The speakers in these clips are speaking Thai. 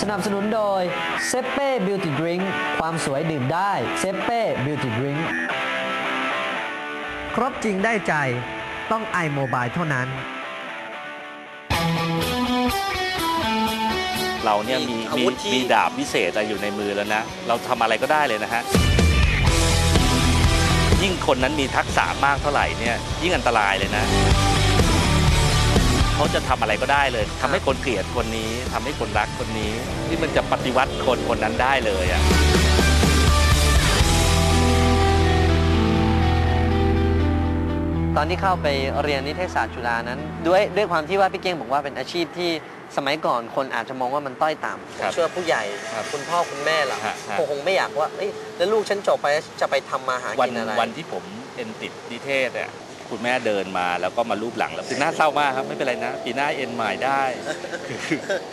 สนับสนุนโดยเซเป้บิวตี้ดริงความสวยดื่มได้เซเป้บิวตี้ดริงครบจริงได้ใจต้องไอโมบายเท่านั้น เราเนี่ยมีมีอามีวุธที่ มีดาบวิเศษอะไรอยู่ในมือแล้วนะ เราทำอะไรก็ได้เลยนะฮะ ยิ่งคนนั้นมีทักษะมากเท่าไหร่เนี่ยยิ่งอันตรายเลยนะ เขาจะทำอะไรก็ได้เลยทำให้คนเกลียดคนนี้ทำให้คนรักคนนี้ที่มันจะปฏิวัติคนคนนั้นได้เลยอะตอนที่เข้าไปเรียนนิเทศศาสตร์จุฬานั้น ด้วยด้วยความที่ว่าพี่เก้งบอกว่าเป็นอาชีพที่สมัยก่อนคนอาจจะมองว่ามันต้อยต่ำผมครับเชื่อผู้ใหญ่ครับคุณพ่อคุณแม่เราฮะฮะคงคงไม่อยากว่าเอ้ยแล้วลูกฉันจบไปจะไปทำมาหาวันกินอะไรวันที่ผมเอ็นติดนิเทศอะ คุณแม่เดินมาแล้วก็มารูปหลังแล้วคือน่าเศร้ามากครับไม่เป็นไรนะ ปีหน้าเอ็นใหม่ได้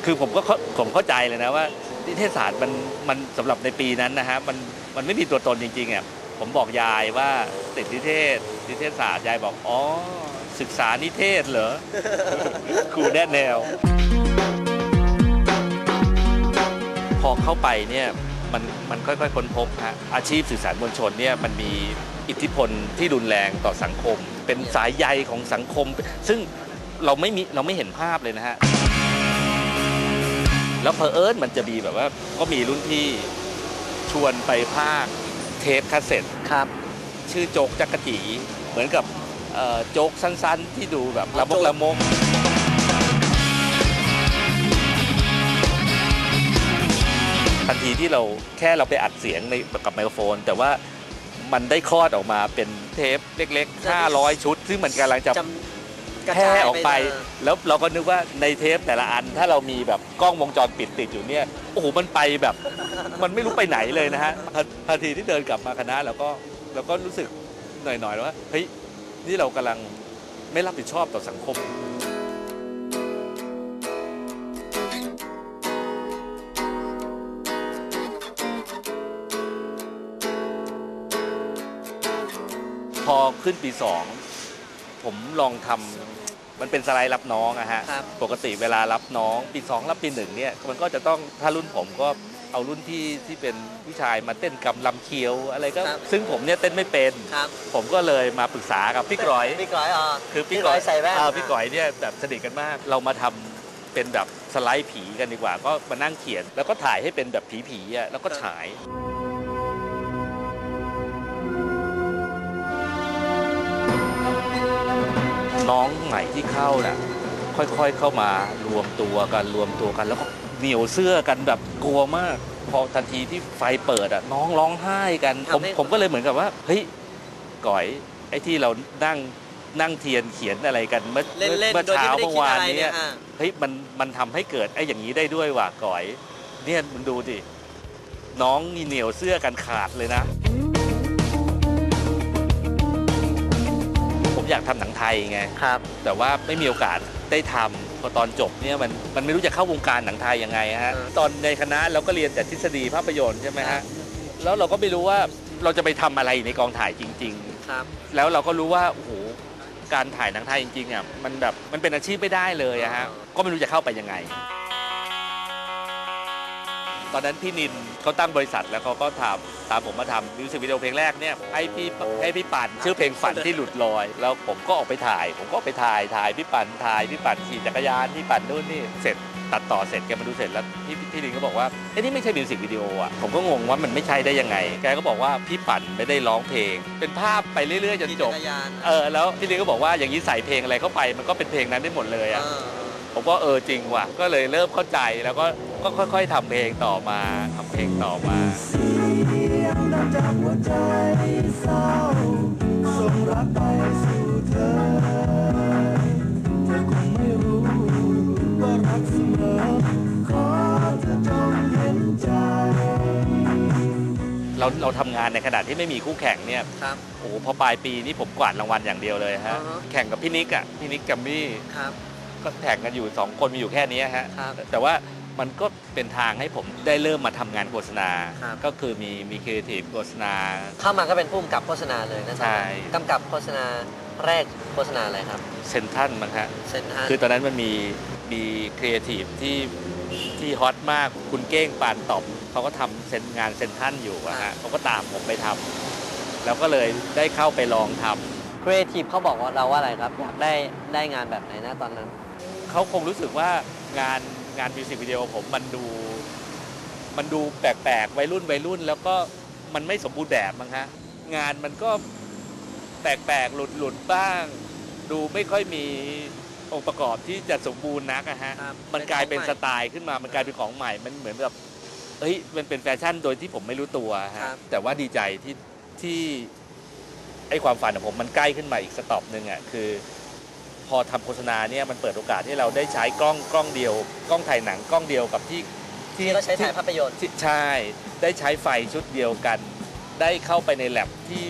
คือผมก็ผมเข้าใจเลยนะว่านิเทศศาสตร์มันมันสำหรับในปีนั้นนะฮะมันมันไม่มีตัวตนจริงๆอะผมบอกยายว่าติดนิเทศนิเทศศาสตร์ยายบอกอ๋อศึกษานิเทศเหรอครูแนะแนว พอเข้าไปเนี่ยมันมันค่อยๆค้นพบฮะอาชีพสื่อสารมวลชนเนี่ยมันมีอิทธิพลที่รุนแรงต่อสังคม เป็นสายใยของสังคม ซึ่งเราไม่มีเราไม่เห็นภาพเลยนะฮะ แล้วเพอเอิญมันจะมีแบบว่า ก็มีรุ่นพี่ชวนไปภาคเทปคาสเซ็ตครับ ชื่อโจ๊กจักรจีเหมือนกับเอ่อโจ๊กสั้นๆ ที่ดูแบบละมกละมกทันทีที่เราแค่เราไปอัดเสียงในกับไมโครโฟน แต่ว่า มันได้คลอดออกมาเป็นเทปเล็ก ๆ 500 ชุด ซึ่งมันกำลังจะจำกระแพร่จายออกไปเลยแล้วเราก็นึกว่าในเทปแต่ละอันถ้าเรามีแบบกล้องวงจรปิดติดอยู่เนี่ยโอ้โหมันไปแบบ มันไม่รู้ไปไหนเลยนะฮะทันทันทีที่เดินกลับมาคณะเราก็เราก็รู้สึกหน่อยๆว่าเฮ้ยนี่เรากำลังไม่รับผิดชอบต่อสังคม พอขึ้นปีสองผมลองทำมันเป็นสไลด์รับน้องอะฮะครับ ปกติเวลารับน้องปีสองรับปีหนึ่งเนี่ยมันก็จะต้องถ้ารุ่นผมก็เอารุ่นพี่ที่เป็นผู้ชายมาเต้นกำลำเคียวอะไรก็ ครับ ซึ่งผมเนี่ยเต้นไม่เป็น ครับผมก็เลยมาปรึกษากับพี่กร้อย พี่ก้อยอ๋อคือพี่พี่กร้อยใส่แว่นาพี่กร้อยเนี่ยแบบสนิทกันมาก เรามาทำเป็นแบบสไลด์ผีกันดีกว่า ก็มานั่งเขียน แล้วก็ถ่ายให้เป็นแบบผีๆอะแล้วก็ฉาย น้องใหม่ที่เข้าน่ะค่อยๆเข้ามารวมตัวกันรวมตัวกัน แล้วก็เหนียวเสื้อกันแบบกลัวมาก พอทันทีที่ไฟเปิดอะน้องร้องไห้กันผมทำให้ผมก็เลยเหมือนกับว่าเฮ้ยก่อยไอ้ที่เรานั่งนั่งเทียนเขียนอะไรกันเมื่อเล่นเล่นเมื่อโดยที่เช้าไม่ได้เมื่อคิดวาอะนไรเนี่เนี่ยยอะเฮ้ยมันมันทำให้เกิดไอ้อย่างนี้ได้ด้วยว่ะก่อย เนี่ยมึงดูดิน้องนี่เหนียวเสื้อกันขาดเลยนะ ยากทำหนังไทยไงครับ แต่ว่าไม่มีโอกาสได้ทำพอตอนจบเนี่ยมันมันไม่รู้จะเข้าวงการหนังไทยยังไงฮะเออตอนในคณะเราก็เรียนแต่ทฤษฎีภาพยนตร์ใช่ไหมครัฮะบแล้วเราก็ไม่รู้ว่าเราจะไปทำอะไรในกองถ่ายจริงครับๆแล้วเราก็รู้ว่าโอ้โหการถ่ายหนังไทยจริงๆอะมันแบบมันเป็นอาชีพไม่ได้เลยอะฮะก็ไม่รู้จะเข้าไปยังไงต อนนั้นพี่นินเขาตั้งบริษัทแล้วเขาก็ทำตามผมมาทำมิวสิกวิดีโอเพลงแรกเนี่ยให้พี่ให้พี่ปั่นชื่อเพลงฝันที่หลุดลอย แล้วผมก็ออกไปถ่าย ผมก็ไปถ่ายถ่ายพี่ปั่นถ่ายพี่ปั่นขี่จักรยานพี่ปั่นนู่นนี่เสร็จตัดต่อเสร็จแกมาดูเสร็จแล้วพี่พี่นินก็บอกว่าเอ้นี่ไม่ใช่มิวสิกวิดีโออะผมก็งงว่ามันไม่ใช่ได้ยังไง แกก็บอกว่าพี่ปั่นไม่ได้ร้องเพลง เป็นภาพไปเรื่อยๆจนขี่จจับกรยานเออแล้วพี่นินก็บอกว่าอย่างนี้ใส่เพลงอะไรเข้าไปมันก็เป็นเพลงนั้นได้หมดเลยอะเออผมก็เออจริงว่ะก็เลยเริ่มเข้าใจแล้วก็ ก็ค่อย ๆทำเพลงต่อมาทำเพลงต่อมาเราเราทำงานในขณะที่ไม่มีคู่แข่งเนี่ยครับ โอ้โหพอปลายปีนี่ผมกวาดรางวัลอย่างเดียวเลยฮะ อ่าฮะ แข่งกับพี่นิกอะพี่นิกกัมมี่ ครับ ก็แข่งกันอยู่สองคนมีอยู่แค่นี้ฮะ ครับแต่ว่า มันก็เป็นทางให้ผมได้เริ่มมาทำงานโฆษณา ครับ ก็คือมีมีครีเอทีฟโฆษณา เข้ามาก็เป็นผู้กำกับโฆษณาเลยนะใช่ กำกับโฆษณาแรกโฆษณาอะไรครับเซนทรันมั้งฮะ เซนทรัลคือตอนนั้นมันมีมีครีเอทีฟที่ที่ฮอตมากคุณเก้งปานตอบเขาก็ทำเซ็นงานเซ็นทรันอยู่อะฮะเขาก็ตามผมไปทำแล้วก็เลยได้เข้าไปลองทำครีเอทีฟเขาบอกว่าเราว่าอะไรครับอยากได้ได้งานแบบไหนนะตอนนั้นเขาคงรู้สึกว่างาน งานมิวสิกวิดีโอผมมันดู มันดูแปลกๆวัยรุ่นวัยรุ่น แล้วก็มันไม่สมบูรณ์แบบมั้งฮะงานมันก็แปลกๆหลุดๆบ้าง ดูไม่ค่อยมีองค์ประกอบที่จะสมบูรณ์นักอะฮะครับมันกลายเป็นเป็นของใหม่สไตล์ขึ้นมามันกลายเป็นของใหม่มันเหมือนแบบเฮ้ยมันเป็นแฟชั่นโดยที่ผมไม่รู้ตัวครัฮะบแต่ว่าดีใจที่ที่ไอ้ความฝันของผมมันใกล้ขึ้นมาอีกสต็อปหนึ่งอะคือ พอทำโฆษณาเนี่ยมันเปิดโอกาสให้เราได้ใช้กล้องกล้องเดียว กล้องถ่ายหนังกล้องเดียวกับที่ที่เราใช้ถ่ายภาพยนตร์ที่ใช่ได้ใช้ไฟชุดเดียวกัน ได้เข้าไปในแลบที่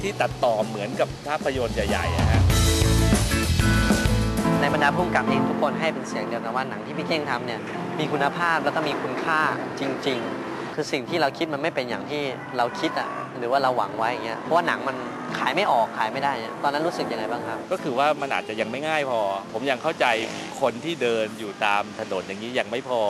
ที่ตัดต่อเหมือนกับภาพยนตร์ใหญ่ๆอะฮะในบรรดาผู้กำกับเองทุกคนให้เป็นเสียงเดียวกันว่าหนังที่พี่เก้งทำเนี่ยมีคุณภาพแล้วก็มีคุณค่าจริง ๆ คือสิ่งที่เราคิดมันไม่เป็นอย่างที่เราคิดอะหรือว่าเราหวังไว้อย่างเงี้ยเพราะว่าหนังมัน ขายไม่ออกขายไม่ได้เนี่ยตอนนั้นรู้สึกยังไงบ้างครับ ก็คือว่ามันอาจจะยังไม่ง่ายพอ ผมยังเข้าใจคนที่เดินอยู่ตามถนนอย่างนี้ยังไม่พอ